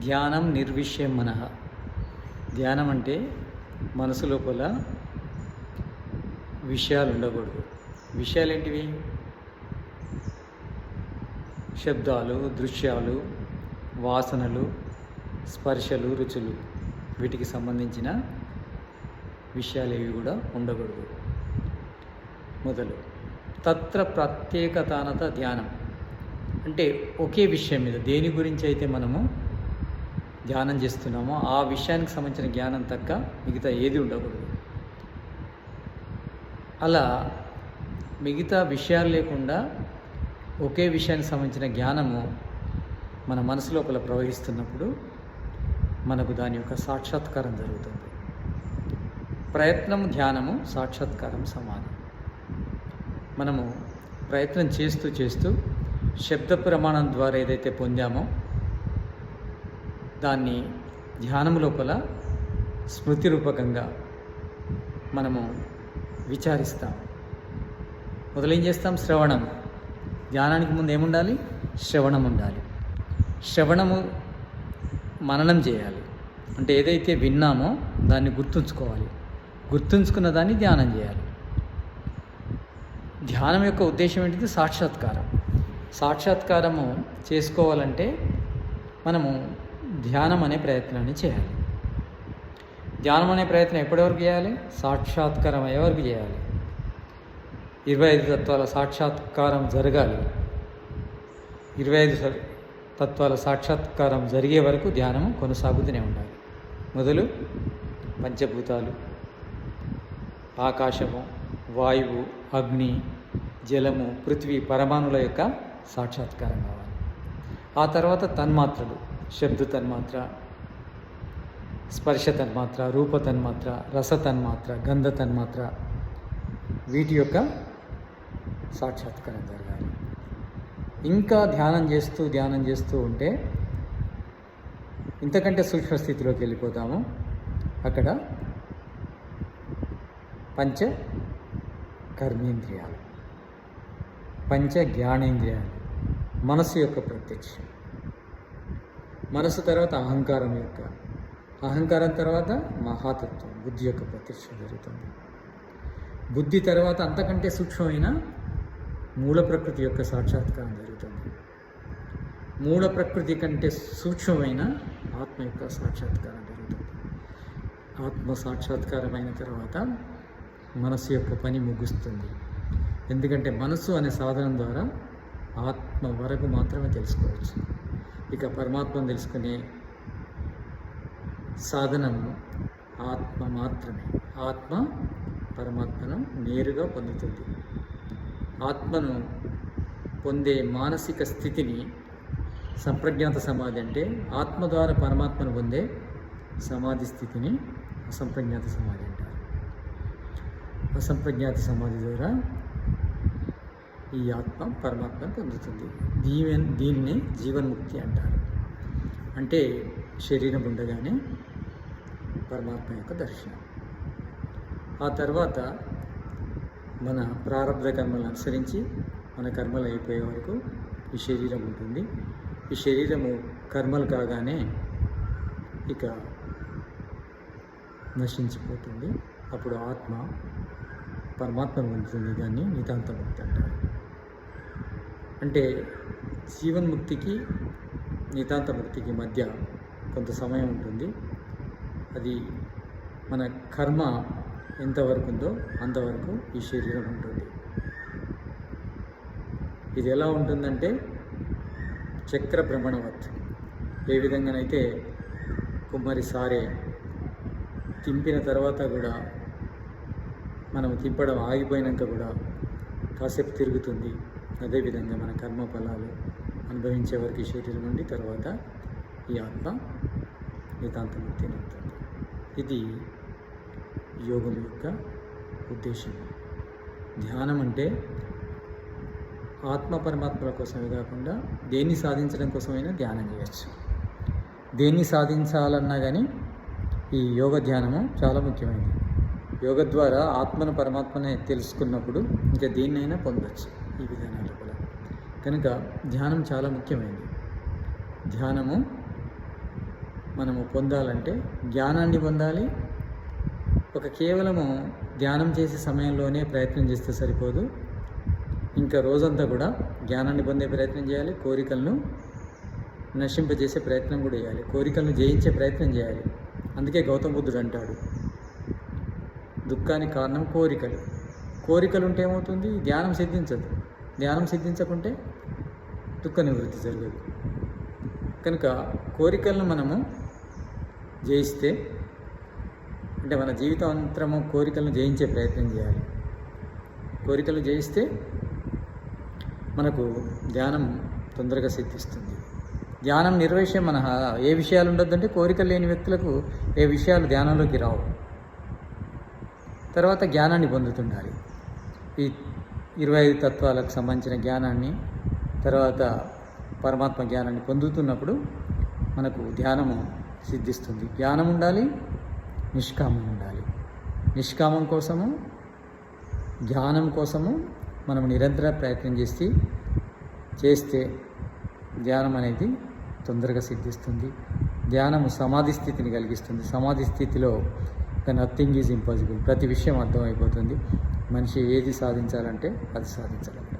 ధ్యానం నిర్విషయం మనః. ధ్యానం అంటే మనసు లోపల విషయాలు ఉండకూడదు విషయాలు ఏంటివి శబ్దాలు దృశ్యాలు వాసనలు స్పర్శలు రుచులు. వీటికి సంబంధించిన విషయాలు ఏవి కూడా ఉండకూడదు. మొదలు. తత్ర ప్రత్యేకతానత ధ్యానం. అంటే ఒకే విషయం మీద దేని గురించి అయితే మనము ధ్యానం చేస్తున్నామో ఆ విషయానికి సంబంధించిన జ్ఞానం తక్క మిగతా ఏది ఉండకూడదు. అలా మిగతా విషయాలు లేకుండా ఒకే విషయానికి సంబంధించిన జ్ఞానము మన మనసు లోపల ప్రవహిస్తున్నప్పుడు మనకు దాని యొక్క సాక్షాత్కారం జరుగుతుంది. ప్రయత్నం ధ్యానము సాక్షాత్కారం సమానం మనము ప్రయత్నం చేస్తూ చేస్తూ శబ్ద ప్రమాణం ద్వారా ఏదైతే పొందామో దాన్ని ధ్యానం లోపల స్మృతి రూపకంగా మనము విచారిస్తాం. మొదలేం చేస్తాం? శ్రవణం. ధ్యానానికి ముందు ఏముండాలి? శ్రవణం ఉండాలి. శ్రవణము మననం చేయాలి. అంటే ఏదైతే విన్నామో దాన్ని గుర్తుంచుకోవాలి. గుర్తుంచుకున్న దాన్ని ధ్యానం చేయాలి. ధ్యానం యొక్క ఉద్దేశం ఏంటిది? సాక్షాత్కారం. సాక్షాత్కారము చేసుకోవాలంటే మనము ధ్యానం అనే ప్రయత్నాన్ని చేయాలి. ధ్యానం అనే ప్రయత్నం ఎప్పటి వరకు చేయాలి? సాక్షాత్కారం అయ్యే వరకు చేయాలి. ఇరవై ఐదు తత్వాల సాక్షాత్కారం జరగాలి. ఇరవై ఐదు తత్వాల సాక్షాత్కారం జరిగే వరకు ధ్యానం కొనసాగుతూనే ఉండాలి. మొదలు పంచభూతాలు ఆకాశము వాయువు అగ్ని జలము పృథ్వీ పరమాణుల యొక్క సాక్షాత్కారం కావాలి. ఆ తర్వాత తన్మాత్రలు. శబ్ద తన్మాత్ర స్పర్శ తన్మాత్ర రూప తన్మాత్ర రస తన్మాత్ర గంధ తన్మాత్ర వీటి యొక్క సాక్షాత్కారం జరగాలి. ఇంకా ధ్యానం చేస్తూ ధ్యానం చేస్తూ ఉంటే ఇంతకంటే సూక్ష్మ స్థితిలోకి వెళ్ళిపోతాము. అక్కడ పంచ కర్మేంద్రియాలు పంచ జ్ఞానేంద్రియాలు మనసు యొక్క ప్రత్యక్షం. మనసు తర్వాత అహంకారం యొక్క. అహంకారం తర్వాత మహాతత్వం బుద్ధి యొక్క ప్రత్యక్షం జరుగుతుంది. బుద్ధి తర్వాత అంతకంటే సూక్ష్మమైన మూల ప్రకృతి యొక్క సాక్షాత్కారం జరుగుతుంది. మూల ప్రకృతి కంటే సూక్ష్మమైన ఆత్మ యొక్క సాక్షాత్కారం జరుగుతుంది. ఆత్మ సాక్షాత్కారమైన తర్వాత మనసు యొక్క పని ముగుస్తుంది. ఎందుకంటే మనసు అనే సాధనం ద్వారా ఆత్మ వరకు మాత్రమే తెలుసుకోవచ్చు. ఇక పరమాత్మను తెలుసుకునే సాధనము ఆత్మ మాత్రమే. ఆత్మ పరమాత్మను నేరుగా పొందుతుంది. ఆత్మను పొందే మానసిక స్థితిని సంప్రజ్ఞాత సమాధి అంటే ఆత్మ ద్వారా పరమాత్మను పొందే సమాధి స్థితిని అసంప్రజ్ఞాత సమాధి అంటారు. అసంప్రజ్ఞాత సమాధి ద్వారా ఈ ఆత్మ పరమాత్మను పొందుతుంది. దీని దీన్ని జీవన్ముక్తి అంటారు. అంటే శరీరం ఉండగానే పరమాత్మ యొక్క దర్శనం. ఆ తర్వాత మన ప్రారంభ కర్మలను అనుసరించి మన కర్మలు అయిపోయే వరకు ఈ శరీరం ఉంటుంది. ఈ శరీరము కర్మలు కాగానే ఇక నశించిపోతుంది. అప్పుడు ఆత్మ పరమాత్మ పొందుతుంది దాన్ని నితాంతం అంటారు. అంటే జీవన్ముక్తికి నితాంతముక్తికి మధ్య కొంత సమయం ఉంటుంది. అది మన కర్మ ఎంతవరకు ఉందో అంతవరకు ఈ శరీరం ఉంటుంది. ఇది ఎలా ఉంటుందంటే చక్ర భ్రమణవత్. ఏ విధంగానైతే కుమ్మరి సారే తింపిన తర్వాత కూడా మనం తింపడం ఆగిపోయినాక కూడా కాసేపు తిరుగుతుంది. అదేవిధంగా మన కర్మ ఫలాలు అనుభవించే వరకు శరీరం నుండి తర్వాత ఈ ఆత్మ నితాంతముక్తి అవుతుంది ఇది యోగం యొక్క ఉద్దేశం. ధ్యానం అంటే ఆత్మ పరమాత్మల కోసమే కాకుండా దేన్ని సాధించడం కోసమైనా ధ్యానం చేయవచ్చు దేన్ని సాధించాలన్నా కానీ ఈ యోగ ధ్యానము చాలా ముఖ్యమైనది. యోగ ద్వారా ఆత్మను పరమాత్మనే తెలుసుకున్నప్పుడు ఇంకా దేన్నైనా పొందవచ్చు ఈ విధానాలు కూడా. కనుక ధ్యానం చాలా ముఖ్యమైనది. ధ్యానము మనము పొందాలంటే జ్ఞానాన్ని పొందాలి. ఒక కేవలము ధ్యానం చేసే సమయంలోనే ప్రయత్నం చేస్తే సరిపోదు. ఇంకా రోజంతా కూడా జ్ఞానాన్ని పొందే ప్రయత్నం చేయాలి. కోరికలను నశింపజేసే ప్రయత్నం కూడా చేయాలి. కోరికలను జయించే ప్రయత్నం చేయాలి. అందుకే గౌతమ బుద్ధుడు అంటాడు. దుఃఖానికి కారణం కోరికలు. కోరికలు ఉంటే ఏమవుతుంది? ధ్యానం సిద్ధించదు. ధ్యానం సిద్ధించకుంటే దుఃఖ నివృత్తి జరగదు. కనుక కోరికలను మనము జయిస్తే అంటే మన జీవితాంతరము కోరికలను జయించే ప్రయత్నం చేయాలి. కోరికలు జయిస్తే మనకు ధ్యానం తొందరగా సిద్ధిస్తుంది. ధ్యానం నిర్వహించే మన ఏ విషయాలు ఉండొద్దంటే కోరికలు లేని వ్యక్తులకు ఏ విషయాలు ధ్యానంలోకి రావు. తర్వాత జ్ఞానాన్ని పొందుతుండాలి. ఈ ఇరవై ఐదు తత్వాలకు సంబంధించిన జ్ఞానాన్ని తర్వాత పరమాత్మ జ్ఞానాన్ని పొందుతున్నప్పుడు మనకు ధ్యానము సిద్ధిస్తుంది. జ్ఞానం ఉండాలి నిష్కామం ఉండాలి. నిష్కామం కోసము ధ్యానం కోసము మనం నిరంతర ప్రయత్నం చేసి చేస్తే ధ్యానం అనేది తొందరగా సిద్ధిస్తుంది. ధ్యానము సమాధి స్థితిని కలిగిస్తుంది. సమాధి స్థితిలో నథింగ్ ఈజ్ ఇంపాసిబుల్ ప్రతి విషయం అర్థమైపోతుంది మనిషి ఏది సాధించాలంటే అది సాధించగలడు